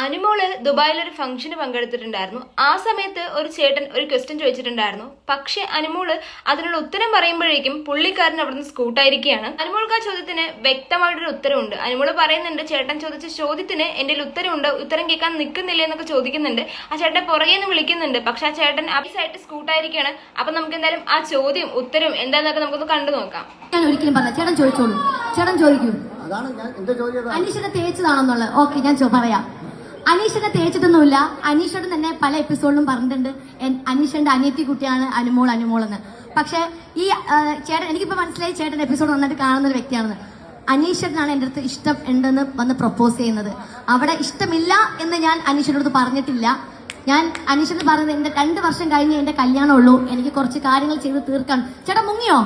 അനുമോൾ ദുബായിൽ ഒരു ഫംഗ്ഷന് പങ്കെടുത്തിട്ടുണ്ടായിരുന്നു. ആ സമയത്ത് ഒരു ചേട്ടൻ ഒരു ക്വസ്റ്റ്യൻ ചോദിച്ചിട്ടുണ്ടായിരുന്നു. പക്ഷെ അനുമോൾ അതിനുള്ള ഉത്തരം പറയുമ്പോഴേക്കും പുള്ളിക്കാരൻ അവിടുന്ന് സ്കൂട്ടായിരിക്കുകയാണ് അനുമോൾക്ക് ആ ചോദ്യത്തിന് വ്യക്തമായിട്ടൊരു ഉത്തരവുണ്ട്. അനുമോൾ പറയുന്നുണ്ട് ചേട്ടൻ ചോദിച്ച ചോദ്യത്തിന് എന്റെ ഉത്തരമുണ്ട് ഉത്തരവുണ്ട്. ഉത്തരം കേൾക്കാൻ നിൽക്കുന്നില്ല? എന്നൊക്കെ ചോദിക്കുന്നുണ്ട്. ആ ചേട്ടൻ പുറകെ നിന്ന് വിളിക്കുന്നുണ്ട്. പക്ഷെ ആ ചേട്ടൻ അഭിസായിട്ട് സ്കൂട്ടായിരിക്കുകയാണ് അപ്പൊ നമുക്ക് എന്തായാലും ആ ചോദ്യം ഉത്തരം എന്താന്നൊക്കെ നമുക്കൊന്ന് കണ്ടു നോക്കാം. ഞാൻ ഒരിക്കലും പറഞ്ഞ ചേട്ടൻ ചോദിച്ചോളൂ. ചേട്ടൻ ചോദിക്കൂ. അതാണ് ഞാൻ എന്റെ ചോദ്യം തേച്ചതാണെന്നുള്ളത്. ഓക്കെ ഞാൻ പറയാം. അനീഷിനെ തേച്ചിട്ടൊന്നുമില്ല. അനീഷോട് തന്നെ പല എപ്പിസോഡിലും പറഞ്ഞിട്ടുണ്ട്. അനീഷന്റെ അനിയത്തി കുട്ടിയാണ് അനുമോൾ അനുമോൾ എന്ന് പക്ഷെ ഈ ചേട്ടൻ എനിക്കിപ്പോ മനസ്സിലായി ചേട്ടൻ എപ്പിസോഡ് നന്നായിട്ട് കാണുന്ന ഒരു വ്യക്തിയാണെന്ന്. അനീഷനാണ് എന്റെ അടുത്ത് ഇഷ്ടം ഉണ്ടെന്ന് വന്ന് പ്രപ്പോസ് ചെയ്യുന്നത്. അവിടെ ഇഷ്ടമില്ല എന്ന് ഞാൻ അനീഷിന്റെ അടുത്ത് പറഞ്ഞിട്ടില്ല. ഞാൻ അനീഷിന് പറഞ്ഞത് എന്റെ രണ്ട് വർഷം കഴിഞ്ഞ് എന്റെ കല്യാണമുള്ളൂ. എനിക്ക് കുറച്ച് കാര്യങ്ങൾ ചെയ്ത് തീർക്കാൻ. ചേട്ടാ മുങ്ങിയോ?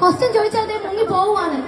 ക്വസ്റ്റ്യൻ ചോദിച്ചാൽ മുങ്ങി പോവുകയാണ്.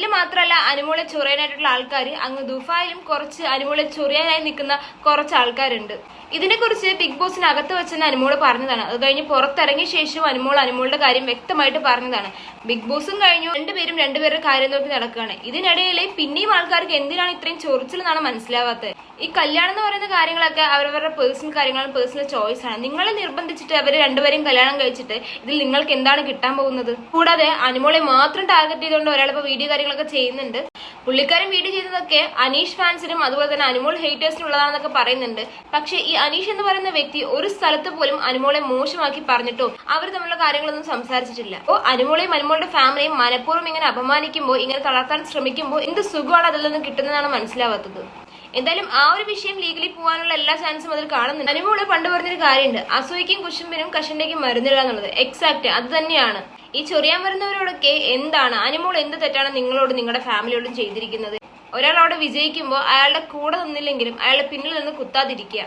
നാട്ടിൽ മാത്രമല്ല അനുമോളെ ചൊറിയാനായിട്ടുള്ള ആൾക്കാർ അങ്ങ് ദുഫായിലും കുറച്ച് അനുമോളെ ചൊറിയാനായി നിൽക്കുന്ന കുറച്ച് ആൾക്കാരുണ്ട്. ഇതിനെക്കുറിച്ച് ബിഗ് ബോസിനകത്ത് വെച്ചെന്ന് അനുമോൾ പറഞ്ഞതാണ്. അത് കഴിഞ്ഞ് പുറത്തിറങ്ങിയ ശേഷവും അനുമോൾ അനുമോളുടെ കാര്യം വ്യക്തമായിട്ട് പറഞ്ഞതാണ്. ബിഗ് ബോസും കഴിഞ്ഞു രണ്ടുപേരും രണ്ടുപേരുടെ കാര്യം നോക്കി നടക്കുകയാണ്. ഇതിനിടയിൽ പിന്നെയും ആൾക്കാർക്ക് എന്തിനാണ് ഇത്രയും ചൊറിച്ചിലെന്നാണ് മനസ്സിലാവാത്തത്. ഈ കല്യാണം എന്ന് പറയുന്ന കാര്യങ്ങളൊക്കെ അവരവരുടെ പേഴ്സണൽ കാര്യങ്ങളും പേഴ്സണൽ ചോയ്സ് ആണ്. നിങ്ങളെ നിർബന്ധിച്ചിട്ട് അവർ രണ്ടുപേരും കല്യാണം കഴിച്ചിട്ട് ഇതിൽ നിങ്ങൾക്ക് എന്താണ് കിട്ടാൻ പോകുന്നത്? കൂടാതെ അനുമോളെ മാത്രം ടാർഗറ്റ് ചെയ്തുകൊണ്ട് ഒരാളിപ്പോൾ വീഡിയോ കാര്യങ്ങളൊക്കെ ചെയ്യുന്നുണ്ട്. പുള്ളിക്കാരൻ വീഡിയോ ചെയ്തതൊക്കെ അനീഷ് ഫാൻസിനും അതുപോലെ തന്നെ അനുമോൾ ഹേറ്റേഴ്സിനും ഉള്ളതാണെന്നൊക്കെ പറയുന്നുണ്ട്. പക്ഷെ ഈ അനീഷ് എന്ന് പറയുന്ന വ്യക്തി ഒരു സ്ഥലത്ത് പോലും അനുമോളെ മോശമാക്കി പറഞ്ഞിട്ടോ അവർ തമ്മിലുള്ള കാര്യങ്ങളൊന്നും സംസാരിച്ചിട്ടില്ല. അപ്പോൾ അനുമോളെയും അനുമോളുടെ ഫാമിലിയും മനഃപൂർവം ഇങ്ങനെ അപമാനിക്കുമ്പോൾ ഇങ്ങനെ തളർത്താൻ ശ്രമിക്കുമ്പോൾ എന്ത് സുഖമാണ് അതിൽ നിന്ന് കിട്ടുന്നതാണ് മനസ്സിലാവാത്തത്. എന്തായാലും ആ ഒരു വിഷയം ലീഗലി പോകാനുള്ള എല്ലാ ചാൻസും അതിൽ കാണുന്നുണ്ട്. അനുമോൾ പണ്ട് പറഞ്ഞൊരു കാര്യമുണ്ട്. അസൂയക്കും കുശുമ്പിനും കഷണ്ടയ്ക്കും മരുന്നില്ല എന്നുള്ളത് എക്സാക്ട് അത് തന്നെയാണ്. ഈ ചൊറിയാൻ വരുന്നവരോടൊക്കെ എന്താണ്? അനുമോൾ എന്ത് തെറ്റാണ് നിങ്ങളോട് നിങ്ങളുടെ ഫാമിലിയോടും ചെയ്തിരിക്കുന്നത്? ഒരാൾ അവിടെ വിജയിക്കുമ്പോൾ അയാളുടെ കൂടെ നിന്നില്ലെങ്കിലും അയാളുടെ പിന്നിൽ നിന്ന് കുത്താതിരിക്കുക.